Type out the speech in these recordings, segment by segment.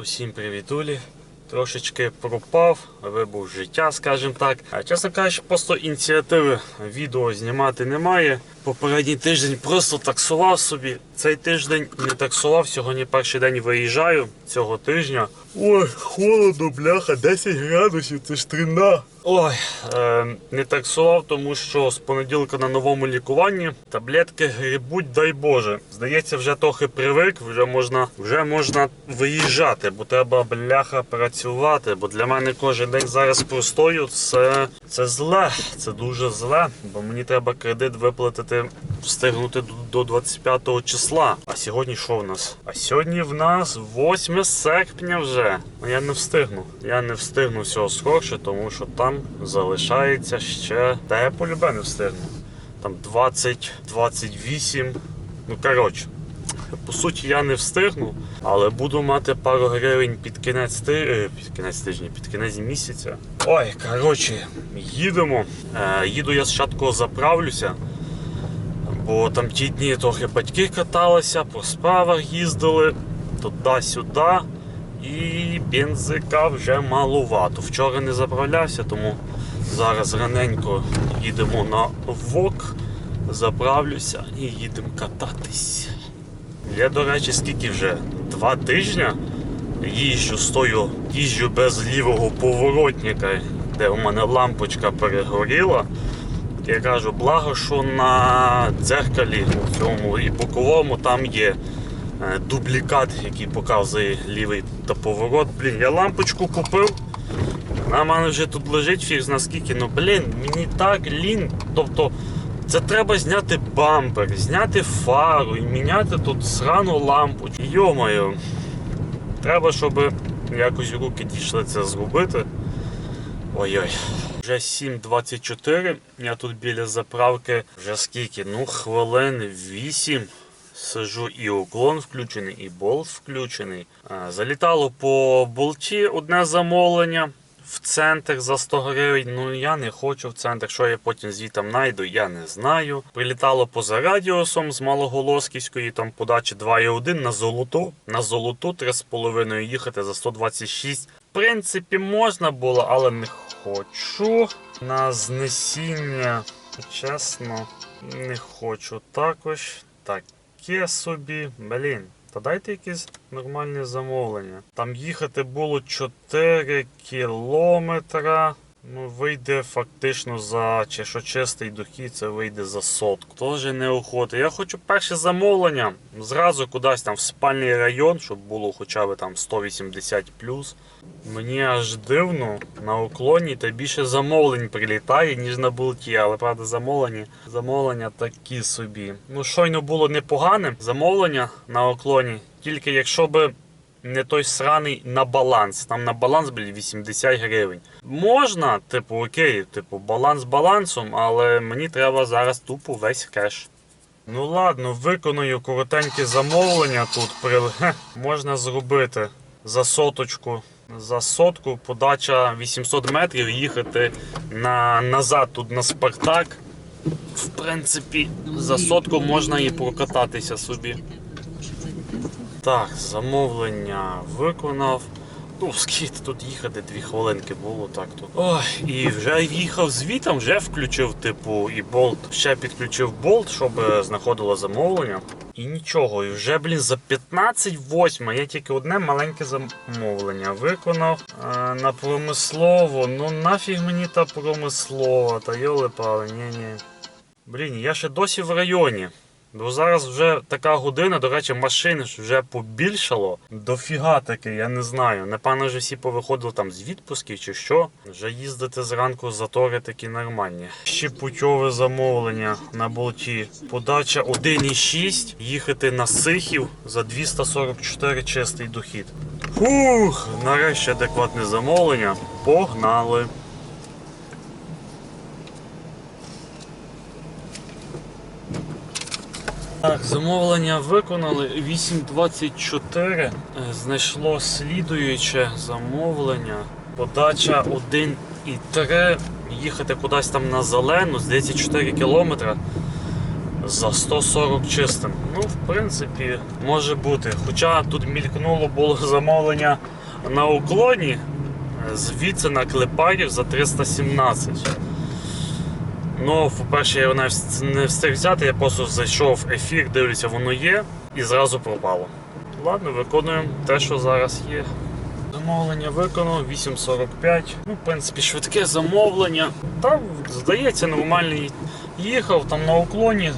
Усім привітулі. Трошечки пропав, вибув життя, скажімо так. А чесно кажучи, просто ініціативи відео знімати немає. Попередній тиждень просто таксував собі. Цей тиждень не таксував, сьогодні перший день виїжджаю цього тижня. Ой, холодно, бляха, 10 градусів, це ж трина. Ой, е, не таксував, тому що з понеділка на новому лікуванні таблетки грибуть, дай Боже. Здається, вже трохи привик, вже можна, вже можна виїжджати, бо треба бляха працювати. Бо для мене кожен день зараз простою це, це зле, це дуже зле, бо мені треба кредит виплатити, встигнути до- до 25 числа. А сьогодні що в нас? А сьогодні в нас 8 серпня вже. Ну я не встигну. Я не встигну всього скорше, тому що там залишається ще. Та я полюбе не встигну. Там 20, 28. Ну коротше. По суті, я не встигну, але буду мати пару гривень під кінець ти... е, під кінець тижня, під кінець місяця. Ой, коротше, їдемо. Е, їду я спочатку заправлюся, бо там ті дні трохи батьки каталися, по справах їздили туди-сюди. І бензика вже малувато. Вчора не заправлявся, тому зараз раненько їдемо на ВОК, заправлюся і їдемо кататись. Я, до речі, скільки вже? Два тижні їжджу стою, їжджу без лівого поворотника, де у мене лампочка перегоріла. Я кажу, благо, що на дзеркалі у цьому і боковому там є е, дублікат, який показує лівий та поворот. Блін, я лампочку купив. Вона в мене вже тут лежить фіг зна скільки. Ну блін, мені так лінь. Тобто це треба зняти бампер, зняти фару і міняти тут срану лампу. Йомаю. Треба, щоб якось руки дійшли це зробити. Ой-ой. Вже 7.24. Я тут біля заправки вже скільки? Ну, хвилин 8. Сижу і уклон включений, і болт включений. Залітало по болті одне замовлення в центр за 100 гривень. Ну я не хочу в центр. Що я потім звітом знайду, я не знаю. Прилітало поза радіусом з Малоголосківської, там подачі 2,1 на золоту. На золоту 3,5 їхати за 126. Принципі, можна було, але не хочу. На знесіння, чесно, не хочу також. Таке собі. Блін. Та дайте якісь нормальні замовлення. Там їхати було 4 кілометра. Ну, вийде фактично за чи що чистий дохід, це вийде за сотку. Тоже неохота. Я хочу перше замовлення. Зразу кудись там в спальний район, щоб було хоча б там 180 Мені аж дивно на уклоні та більше замовлень прилітає, ніж на болті, але правда замовлення, замовлення такі собі. Ну, щойно було непогане замовлення на уклоні, тільки якщо би не той сраний на баланс. Там на баланс були 80 гривень. Можна, типу, окей, типу, баланс балансом, але мені треба зараз тупо весь кеш. Ну ладно, виконую коротеньке замовлення тут. При... Хе, можна зробити за соточку. За сотку подача 800 метрів їхати на, назад тут на Спартак. В принципі, за сотку можна і прокататися собі. Так, замовлення виконав. Ну, скільки тут їхати, дві хвилинки було так тут. Ой, і вже їхав звітом, вже включив, типу, і болт. Ще підключив болт, щоб е, знаходило замовлення. І нічого, і вже, блін, за 15-8 я тільки одне маленьке замовлення виконав е, на промислово. Ну нафіг мені та промислова, та йоли пали, ні-ні. Блін, я ще досі в районі. Бо зараз вже така година, до речі, машин вже побільшало. Дофіга таки, я не знаю. Напевно, вже всі повиходили там з відпусків чи що. Вже їздити зранку затори такі нормальні. Ще путьове замовлення на болті. Подача 1,6. Їхати на Сихів за 244 чистий дохід. Фух, нарешті адекватне замовлення. Погнали. Так, замовлення виконали 8.24. Е, Знайшло слідуюче замовлення. Подача 1,3. Їхати кудись там на зелену, здається 4 кілометри. за 140 чистим. Ну, в принципі, може бути. Хоча тут мількнуло було замовлення на уклоні, звідси на клепарів за 317. Ну, по-перше, я не встиг взяти, я просто зайшов в ефір, дивлюся, воно є і зразу пропало. Ладно, виконуємо те, що зараз є. Замовлення виконав 8.45. Ну, в принципі, швидке замовлення. Там, здається, нормальний їхав там на уклоні.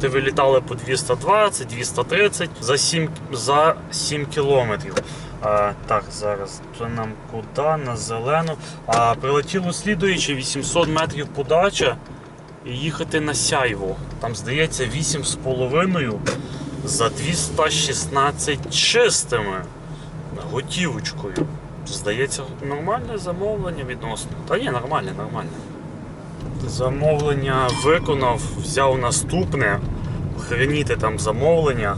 Ти, вилітали по 220, 230 за 7, за 7 кілометрів. А, так, зараз то нам куди? На зелену. А прилетіло слідуючи 800 метрів подача і їхати на сяйво. Там здається 8,5 за 216 чистими готівочкою. Здається, нормальне замовлення відносно. Та ні, нормальне, нормальне. Замовлення виконав, взяв наступне. Охреніти там замовлення.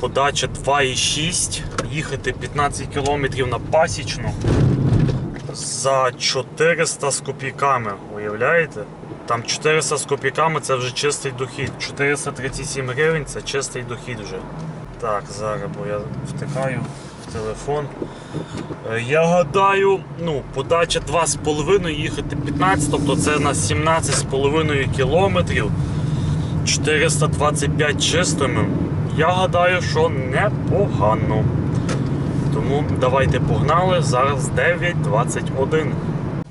Подача 2,6. Їхати 15 км на пасічну за 400 з копійками. Уявляєте? Там 400 з копійками це вже чистий дохід. 437 гривень це чистий дохід вже. Так, зараз, бо я втикаю телефон. Е, Я гадаю, ну, подача 2,5 їхати 15, тобто це на 17,5 кілометрів. 425 чистими. Я гадаю, що непогано. Тому давайте погнали. Зараз 9.21.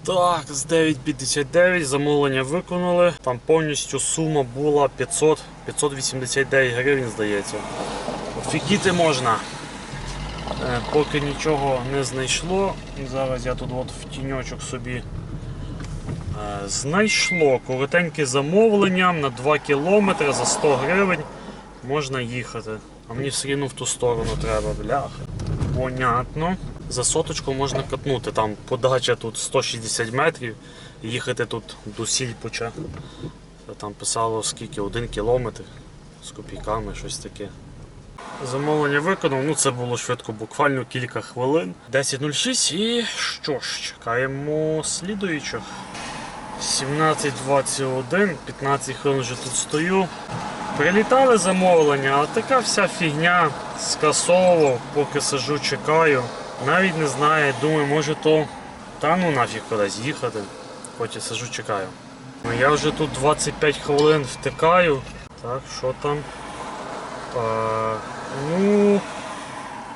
Так, з 9.59 замовлення виконали. Там повністю сума була 500, 589 гривень, здається. Офігіти можна. Е, Поки нічого не знайшло. Зараз я тут от в тіньочок собі е, знайшло коротеньке замовлення на 2 кілометри за 100 гривень можна їхати. А мені все рівно в ту сторону треба, бляха. Понятно. За соточку можна катнути. Там подача тут 160 метрів. Їхати тут до Сільпоча. Там писало скільки, один кілометр з копійками, щось таке. Замовлення виконав, ну це було швидко, буквально кілька хвилин. 10.06 і що ж, чекаємо слідуючих. 17.21, 15 хвилин вже тут стою. Прилітали замовлення, а така вся фігня скасовував, поки сижу, чекаю. Навіть не знаю, думаю, може то та ну нафіг кудись їхати. Хоч сижу, чекаю. Ну, я вже тут 25 хвилин втикаю. Так, що там? А, ну.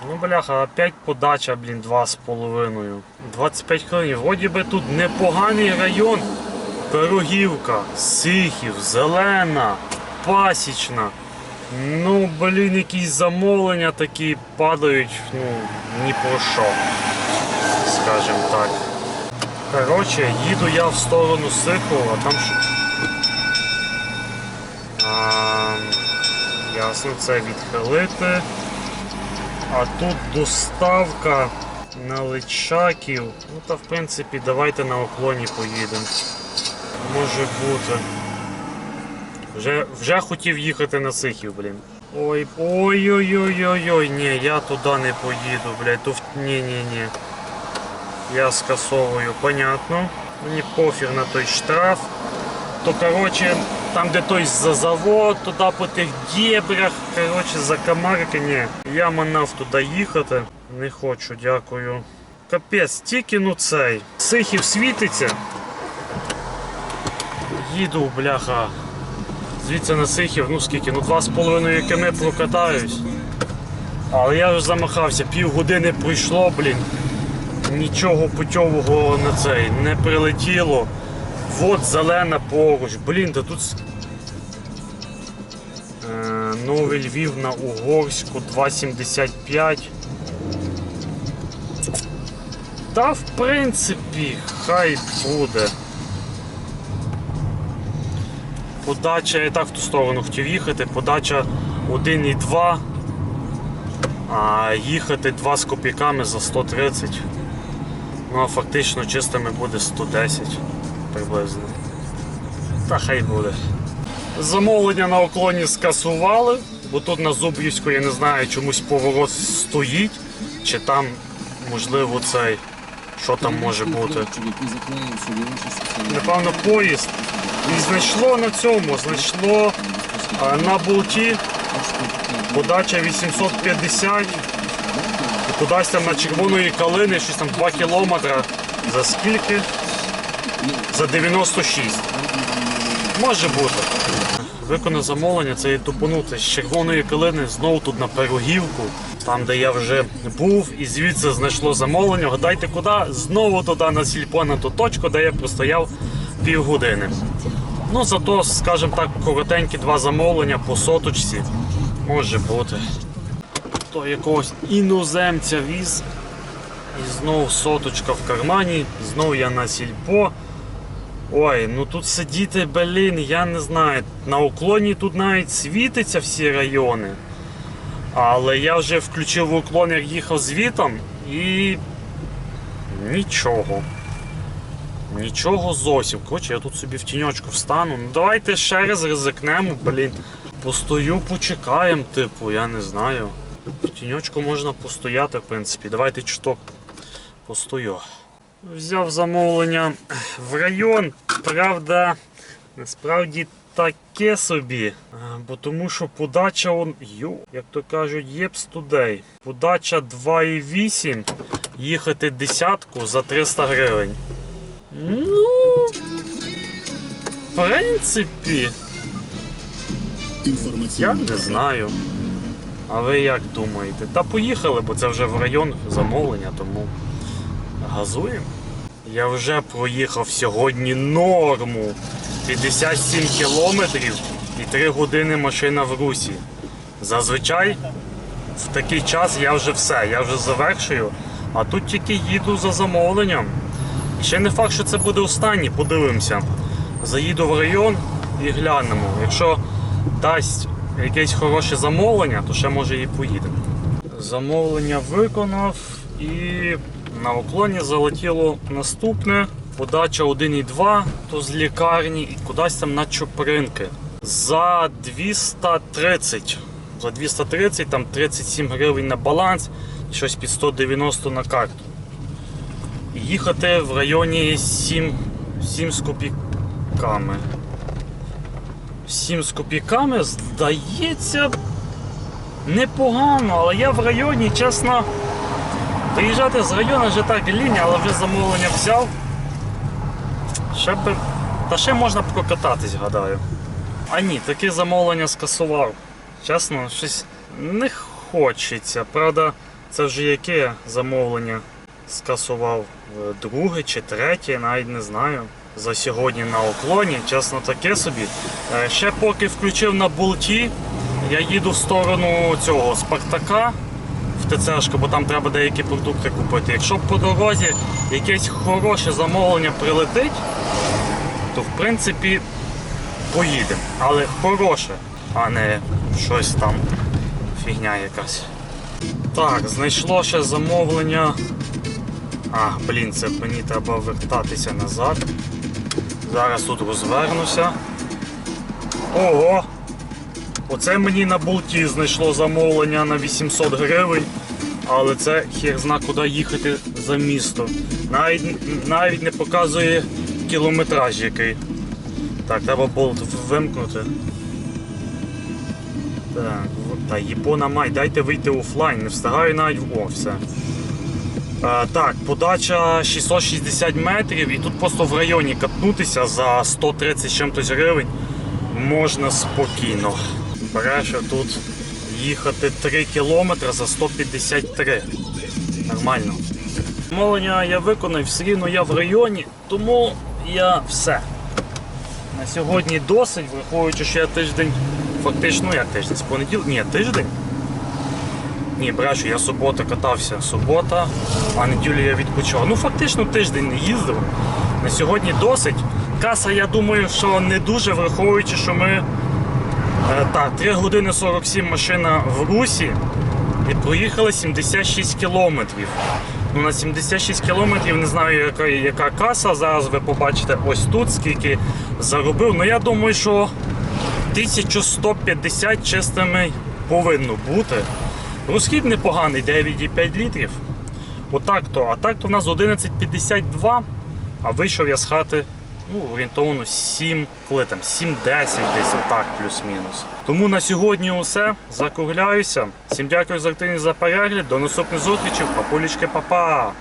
Ну, бляха, опять подача, блін, 2,5. 25 хвилин. Вроді би тут непоганий район. Пирогівка, Сихів, Зелена, Пасічна. Ну, блін, якісь замовлення такі падають, ну, ні про що. Скажем так. Коротше, їду я в сторону Сихова, там ясно, це відхилити. А тут доставка на Личаків. Ну та в принципі давайте на оклоні поїдемо. Може бути. Вже, вже хотів їхати на Сихів, блін. Ой, ой-ой-ой-ой-ой, ні, я туди не поїду, блядь. Тут ні, ні, ні. Я скасовую, понятно. Мені пофіг на той штраф. То коротше, там де той за завод, туди по тих дєбрях, за комарки. Я манав туди їхати. Не хочу, дякую. Капець, тільки ну цей. Сихів світиться. Їду, бляха. Звідси на Сихів, ну скільки, ну 2,5 км прокатаюсь. Але я вже замахався, півгодини пройшло, блін. Нічого путьового на цей не прилетіло. Вот зелена поруч. Блін, та тут. Е, Новий Львів на Угорську 2,75. Та в принципі, хай буде. Подача, я так в ту сторону хотів їхати, подача 1,2, а їхати 2 з копійками за 130. Ну а фактично чистими буде 110 приблизно. Та хай буде. Замовлення на оклоні скасували, бо тут на Зубрівську, я не знаю, чомусь поворот стоїть, чи там, можливо, цей, що там може бути. Напевно, поїзд. І знайшло на цьому, знайшло А на болті подача 850. І кудись там на червоної калини, щось там 2 кілометри. За скільки? За 96. Може бути. Виконав замовлення, це і тупонути з червоної калини знову тут на пирогівку, там де я вже був, і звідси знайшло замовлення. Гадайте куди? Знову туди на сільпо на ту точку, де я простояв півгодини. Ну, зато, скажімо так, коротенькі два замовлення по соточці. Може бути. То якогось іноземця віз. І знову соточка в кармані, знову я на сільпо. Ой, ну тут сидіти, блін, я не знаю. На уклоні тут навіть світиться всі райони. Але я вже включив уклон, як їхав звітом і. Нічого. Нічого зовсім. Коротше, я тут собі в тіньочку встану. Ну давайте ще раз ризикнемо, блін. Постою, почекаємо, типу, я не знаю. В тіньочку можна постояти, в принципі. Давайте чуток постою. Взяв замовлення в район, правда, насправді таке собі. Бо тому що подача, он, йо, як то кажуть, єпс тудей. Подача 2,8, їхати десятку за 300 гривень. Ну, в принципі, я не знаю. А ви як думаєте? Та поїхали, бо це вже в район замовлення, тому газуємо. Я вже проїхав сьогодні норму 57 кілометрів і 3 години машина в русі. Зазвичай в такий час я вже все, я вже завершую, а тут тільки їду за замовленням. Ще не факт, що це буде останній, подивимося. Заїду в район і глянемо. Якщо дасть якесь хороше замовлення, то ще може і поїдемо. Замовлення виконав і на уклоні залетіло наступне. Подача 1,2, то з лікарні і кудись там на Чупринки. За 230. За 230, там 37 гривень на баланс, щось під 190 на карту. І їхати в районі 7, 7 з копійками. 7 з копійками, здається, непогано, але я в районі, чесно, доїжджати з району вже так лінія, але вже замовлення взяв. Ще би... Та ще можна прокататись, гадаю. А ні, таке замовлення скасував. Чесно, щось не хочеться. Правда, це вже яке замовлення скасував? Е, Друге чи третє, навіть не знаю. За сьогодні на уклоні, чесно, таке собі. Е, Ще поки включив на болті, я їду в сторону цього Спартака в ТЦшку, бо там треба деякі продукти купити. Якщо по дорозі якесь хороше замовлення прилетить, то в принципі поїдемо. Але хороше, а не щось там фігня якась. Так, знайшло ще замовлення. А, блін, це мені треба вертатися назад. Зараз тут розвернуся. Ого! Оце мені на болті знайшло замовлення на 800 гривень, але це хер зна куди їхати за місто. Навіть, навіть не показує кілометраж який. Так, треба болт вимкнути. Так, та Япона май, дайте вийти офлайн, не встигаю навіть в- О, все. Е, так, подача 660 метрів і тут просто в районі катнутися за 130 з чимось гривень можна спокійно. Береш тут їхати 3 кілометри за 153. Нормально. Мовлення я виконав, все рівно я в районі, тому я все. На сьогодні досить, враховуючи, що я тиждень, фактично, як тиждень, з понеділка, ні, тиждень. Ні, брешу, я субота катався, субота, а неділю я відпочивав. Ну, фактично тиждень не їздив. На сьогодні досить. Каса, я думаю, що не дуже, враховуючи, що ми так, 3 години 47 машина в Русі і проїхали 76 кілометрів. Ну, на 76 кілометрів не знаю, яка, яка каса. Зараз ви побачите ось тут, скільки заробив. Ну я думаю, що 1150 чистими повинно бути. Розхід непоганий, 9,5 літрів. Отак то. А так то в нас 11,52, а вийшов я з хати ну, орієнтовно 7, коли там 7-10 десь так, плюс-мінус. Тому на сьогодні усе. Закругляюся. Всім дякую за активність за перегляд. До наступних зустрічей. Папулічки, папа!